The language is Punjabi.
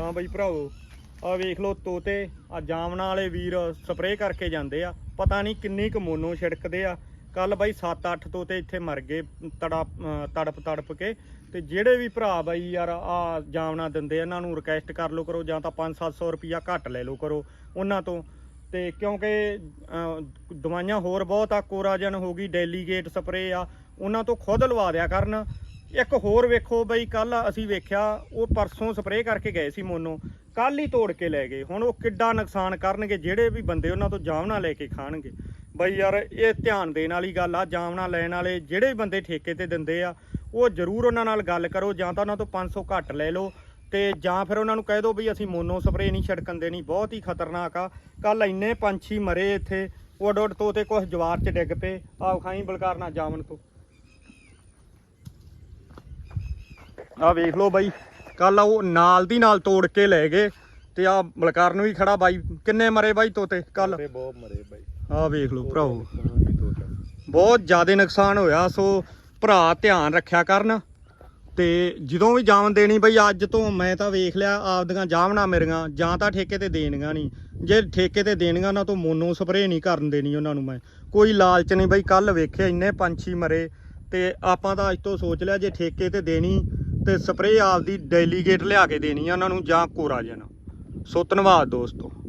ਹਾਂ ਬਈ ਭਰਾਵੋ ਆ ਵੇਖ ਲਓ ਤੋਤੇ ਆ ਜਾਮਣਾ ਵਾਲੇ ਵੀਰ ਸਪਰੇਅ ਕਰਕੇ ਜਾਂਦੇ ਆ। ਪਤਾ ਨਹੀਂ ਕਿੰਨੀ ਕੁ ਮੋਨੋ ਛਿੜਕਦੇ ਆ। ਕੱਲ ਬਾਈ 7-8 ਤੋਤੇ ਇੱਥੇ ਮਰ ਗਏ, ਤੜਾ ਤੜਪ ਤੜਪ ਕੇ। ਤੇ ਜਿਹੜੇ ਵੀ ਭਰਾ ਬਾਈ ਯਾਰ ਆ ਜਾਮਣਾ ਦਿੰਦੇ ਇਹਨਾਂ ਨੂੰ ਰਿਕਵੈਸਟ ਕਰ ਲਓ ਕਰੋ ਜਾਂ ਤਾਂ 5-700 ਰੁਪਿਆ ਘੱਟ ਲੈ ਲਓ ਕਰੋ ਉਹਨਾਂ ਤੋਂ। ਤੇ ਕਿਉਂਕਿ ਦਵਾਈਆਂ ਹੋਰ ਬਹੁਤ ਆ, ਕੋਰਾਜਨ ਹੋ ਗਈ ਡੈਲੀਗੇਟ ਸਪਰੇਅ ਆ, ਉਹਨਾਂ ਤੋਂ ਖੁਦ ਲਵਾ ਦਿਆ ਕਰਨ। ਇੱਕ ਹੋਰ ਵੇਖੋ ਬਈ ਕੱਲ ਅਸੀਂ ਵੇਖਿਆ, ਉਹ ਪਰਸੋਂ ਸਪਰੇਅ ਕਰਕੇ ਗਏ ਸੀ ਮੋਨੋ। ਕੱਲ ਹੀ ਤੋੜ ਕੇ ਲੈ ਗਏ। ਹੁਣ ਉਹ ਕਿੱਡਾ ਨੁਕਸਾਨ ਕਰਨਗੇ, ਜਿਹੜੇ ਵੀ ਬੰਦੇ ਉਹਨਾਂ ਤੋਂ ਜਾਮਣਾ ਲੈ ਕੇ ਖਾਣਗੇ। ਬਈ ਯਾਰ, ਇਹ ਧਿਆਨ ਦੇਣ ਵਾਲੀ ਗੱਲ ਆ ਜਾਮਣਾ ਲੈਣ ਵਾਲੇ ਜਿਹੜੇ ਵੀ ਬੰਦੇ ਠੇਕੇ ਤੇ ਦਿੰਦੇ ਆ, ਉਹ ਜ਼ਰੂਰ ਉਹਨਾਂ ਨਾਲ ਗੱਲ ਕਰੋ, ਜਾਂ ਤਾਂ ਉਹਨਾਂ ਤੋਂ 500 ਘੱਟ ਲੈ ਲਓ, ਤੇ ਜਾਂ ਫਿਰ ਉਹਨਾਂ ਨੂੰ ਕਹਿ ਦਿਓ ਵੀ ਅਸੀਂ ਮੋਨੋ ਸਪਰੇਅ ਨਹੀਂ ਛਿੜਕਣ ਦੇਣੀ, ਬਹੁਤ ਹੀ ਖਤਰਨਾਕ ਆ। ਕੱਲ ਇੰਨੇ ਪੰਛੀ ਮਰੇ ਇੱਥੇ ਉੱਡ ਉੱਡ ਤੋਤੇ ਕੁਝ ਜਵਾਰ ਚ ਡਿੱਗ ਪਏ। ਆਹ ਖਾਈ ਬਲਕਾਰਨਾ ਜਾਮਣ ਤੋਂ। ਆ ਵੇਖ ਲਓ ਬਾਈ ਕੱਲ ਉਹ ਨਾਲ ਦੀ ਨਾਲ ਤੋੜ ਕੇ ਲੈ ਗਏ ਤੇ ਆ ਬਲਕਾਰਨ ਵੀ ਖੜਾ ਬਾਈ। ਕਿੰਨੇ ਮਰੇ ਬਾਈ ਤੋਤੇ ਕੱਲ ਬਹੁਤ ਮਰੇ ਬਾਈ। ਆ ਵੇਖ ਲਓ ਭਰਾਓ। ਬਹੁਤ ਜ਼ਿਆਦਾ ਨੁਕਸਾਨ ਹੋਇਆ ਸੋ ਭਰਾ ਧਿਆਨ ਰੱਖਿਆ ਕਰਨ। ਤੇ ਜਦੋਂ ਵੀ ਜਾਮਨ ਦੇਣੀ ਬਈ ਅੱਜ ਤੋਂ ਮੈਂ ਤਾਂ ਵੇਖ ਲਿਆ ਆਪਦੀਆਂ ਜਾਮਣਾ ਮੇਰੀਆਂ ਜਾਂ ਤਾਂ ਠੇਕੇ ਤੇ ਦੇਣੀਆਂ ਨਹੀਂ। ਜੇ ਠੇਕੇ ਤੇ ਦੇਣੀਆਂ ਉਹਨਾਂ ਤੋਂ ਮੋਨੋ ਸਪਰੇਅ ਨਹੀਂ ਕਰਨ ਦੇਣੀ ਉਹਨਾਂ ਨੂੰ ਮੈਂ। ਕੋਈ ਲਾਲਚ ਨਹੀਂ ਬਈ ਕੱਲ ਵੇਖਿਆ ਇੰਨੇ ਪੰਛੀ ਮਰੇ। ਤੇ ਆਪਾਂ ਤਾਂ ਅੱਜ ਤੋਂ ਸੋਚ ਲਿਆ ਜੇ ਠੇਕੇ ਤੇ ਦੇਣੀ ਤੇ ਸਪਰੇਅ ਆਪਦੀ ਡੈਲੀਗੇਟ ਲਿਆ ਕੇ ਦੇਣੀ ਆ ਉਹਨਾਂ ਨੂੰ ਜਾਂ ਕੋਰਾ ਜਨ ਸੋ ਧੰਨਵਾਦ ਦੋਸਤੋ।